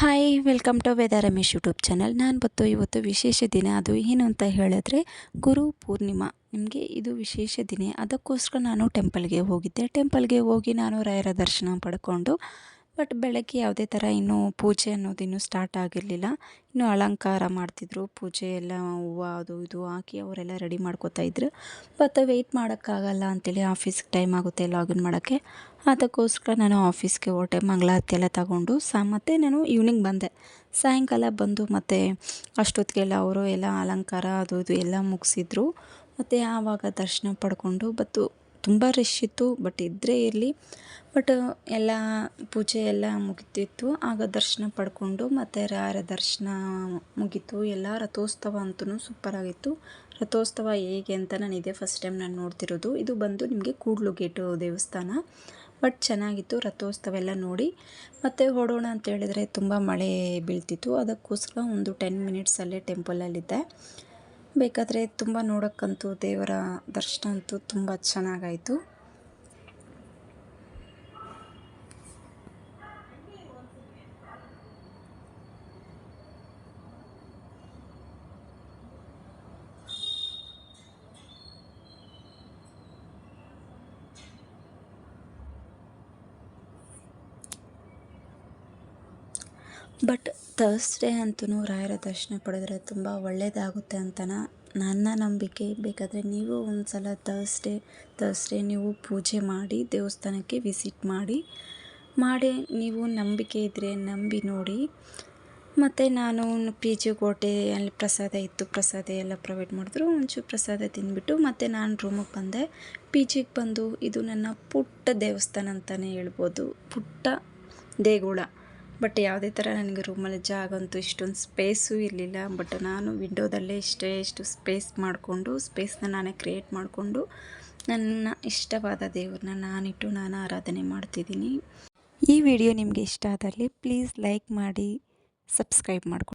Hi welcome to Veda Ramesh YouTube channel ನಾನು ಬತ್ತು ಇವತ್ತು ವಿಶೇಷ ದಿನ ಅದು ಏನು ಅಂತ ಹೇಳಿದ್ರೆ ಗುರು ಪೂರ್ಣಿಮಾ. ನಿಮಗೆ ಇದು ವಿಶೇಷ ದಿನ. ಅದಕ್ಕೋಸ್ಕರ ನಾನು ಟೆಂಪಲ್ಗೆ ಹೋಗಿದ್ದೆ. ಟೆಂಪಲ್ಗೆ ಹೋಗಿ ನಾನು ರಾಯರ ದರ್ಶನ ಪಡ್ಕೊಂಡು ಬಟ್ ಬೆಳಗ್ಗೆ ಯಾವುದೇ ಥರ ಇನ್ನೂ ಪೂಜೆ ಅನ್ನೋದು ಇನ್ನೂ ಸ್ಟಾರ್ಟ್ ಆಗಿರಲಿಲ್ಲ. ಇನ್ನೂ ಅಲಂಕಾರ ಮಾಡ್ತಿದ್ರು. ಪೂಜೆ ಎಲ್ಲ ಹೂವು ಅದು ಇದು ಹಾಕಿ ಅವರೆಲ್ಲ ರೆಡಿ ಮಾಡ್ಕೋತಾ ಇದ್ರು. ಮತ್ತು ವೆಯ್ಟ್ ಮಾಡೋಕ್ಕಾಗಲ್ಲ ಅಂತೇಳಿ ಆಫೀಸ್ಗೆ ಟೈಮ್ ಆಗುತ್ತೆ ಲಾಗಿನ್ ಮಾಡೋಕ್ಕೆ. ಅದಕ್ಕೋಸ್ಕರ ನಾನು ಆಫೀಸ್ಗೆ ಹೊರಟೆ. ಮಂಗಳಾರತಿ ಎಲ್ಲ ತಗೊಂಡು ಸಹ ಮತ್ತು ನಾನು ಈವ್ನಿಂಗ್ ಬಂದೆ. ಸಾಯಂಕಾಲ ಬಂದು ಮತ್ತು ಅಷ್ಟೊತ್ತಿಗೆಲ್ಲ ಅವರು ಎಲ್ಲ ಅಲಂಕಾರ ಅದು ಇದು ಎಲ್ಲ ಮುಗಿಸಿದ್ರು. ಮತ್ತು ಆವಾಗ ದರ್ಶನ ಪಡ್ಕೊಂಡು ಬತ್ತು ತುಂಬ ರಶ್ ಇತ್ತು ಬಟ್ ಇದ್ದರೆ ಇರಲಿ. ಬಟ್ ಎಲ್ಲ ಪೂಜೆ ಎಲ್ಲ ಮುಗಿತಿತ್ತು. ಆಗ ದರ್ಶನ ಪಡ್ಕೊಂಡು ಮತ್ತು ರಾಯರ ದರ್ಶನ ಮುಗೀತು. ಎಲ್ಲ ರಥೋತ್ಸವ ಅಂತೂ ಸೂಪರಾಗಿತ್ತು ರಥೋತ್ಸವ ಹೇಗೆ ಅಂತ ನಾನು ಇದೇ ಫಸ್ಟ್ ಟೈಮ್ ನಾನು ನೋಡ್ತಿರೋದು. ಇದು ಬಂದು ನಿಮಗೆ ಕೂಡ್ಲು ಗೇಟು ದೇವಸ್ಥಾನ. ಬಟ್ ಚೆನ್ನಾಗಿತ್ತು ರಥೋತ್ಸವ ಎಲ್ಲ ನೋಡಿ. ಮತ್ತು ಹೊಡೋಣ ಅಂತ ಹೇಳಿದರೆ ತುಂಬ ಮಳೆ ಬೀಳ್ತಿತ್ತು. ಅದಕ್ಕೋಸ್ಕರ ಒಂದು ಟೆನ್ ಮಿನಿಟ್ಸಲ್ಲೇ ಟೆಂಪಲಲ್ಲಿದ್ದೆ ಬೇಕಾದರೆ ತುಂಬ ನೋಡೋಕ್ಕಂತೂ ದೇವರ ದರ್ಶನ ಅಂತೂ ತುಂಬ ಚೆನ್ನಾಗಾಯಿತು. ಬಟ್ ಥರ್ಸ್ಡೇ ಅಂತೂ ರಾಯರ ದರ್ಶನ ಪಡೆದರೆ ತುಂಬ ಒಳ್ಳೆಯದಾಗುತ್ತೆ ಅಂತನ ನನ್ನ ನಂಬಿಕೆ. ಬೇಕಾದರೆ ನೀವು ಒಂದು ಸಲ ತರ್ಸ್ಡೇ ತರ್ಸ್ಡೇ ನೀವು ಪೂಜೆ ಮಾಡಿ, ದೇವಸ್ಥಾನಕ್ಕೆ ವಿಸಿಟ್ ಮಾಡಿ ಮಾಡಿ, ನೀವು ನಂಬಿಕೆ ಇದ್ದರೆ ನಂಬಿ ನೋಡಿ. ಮತ್ತು ನಾನು ಪಿ ಜಿ ಕೋಟೆ ಅಲ್ಲಿ ಪ್ರಸಾದ ಇತ್ತು, ಪ್ರಸಾದ ಎಲ್ಲ ಪ್ರೊವೈಡ್ ಮಾಡಿದ್ರು. ಒಂಚೂರು ಪ್ರಸಾದ ತಿಂದುಬಿಟ್ಟು ಮತ್ತು ನಾನು ರೂಮಿಗೆ ಬಂದೆ. ಪಿ ಜಿಗೆ ಬಂದು ಇದು ನನ್ನ ಪುಟ್ಟ ದೇವಸ್ಥಾನ ಅಂತಲೇ ಹೇಳ್ಬೋದು. ಪುಟ್ಟ ದೇಗುಲ. ಬಟ್ ಯಾವುದೇ ಥರ ನನಗೆ ರೂಮಲ್ಲಿ ಜಾಗ ಅಂತೂ ಇಷ್ಟೊಂದು ಸ್ಪೇಸು ಇರಲಿಲ್ಲ. ಬಟ್ ನಾನು ವಿಂಡೋದಲ್ಲೇ ಇಷ್ಟೇ ಇಷ್ಟು ಸ್ಪೇಸ್ ಮಾಡಿಕೊಂಡು ಸ್ಪೇಸ್ನ ನಾನೇ ಕ್ರಿಯೇಟ್ ಮಾಡಿಕೊಂಡು ನನ್ನ ಇಷ್ಟವಾದ ದೇವ್ರನ್ನ ನಾನಿಟ್ಟು ನಾನು ಆರಾಧನೆ ಮಾಡ್ತಿದ್ದೀನಿ. ಈ ವಿಡಿಯೋ ನಿಮಗೆ ಇಷ್ಟ ಆದಲ್ಲಿ ಪ್ಲೀಸ್ ಲೈಕ್ ಮಾಡಿ ಸಬ್ಸ್ಕ್ರೈಬ್ ಮಾಡ್ಕೊಂಡು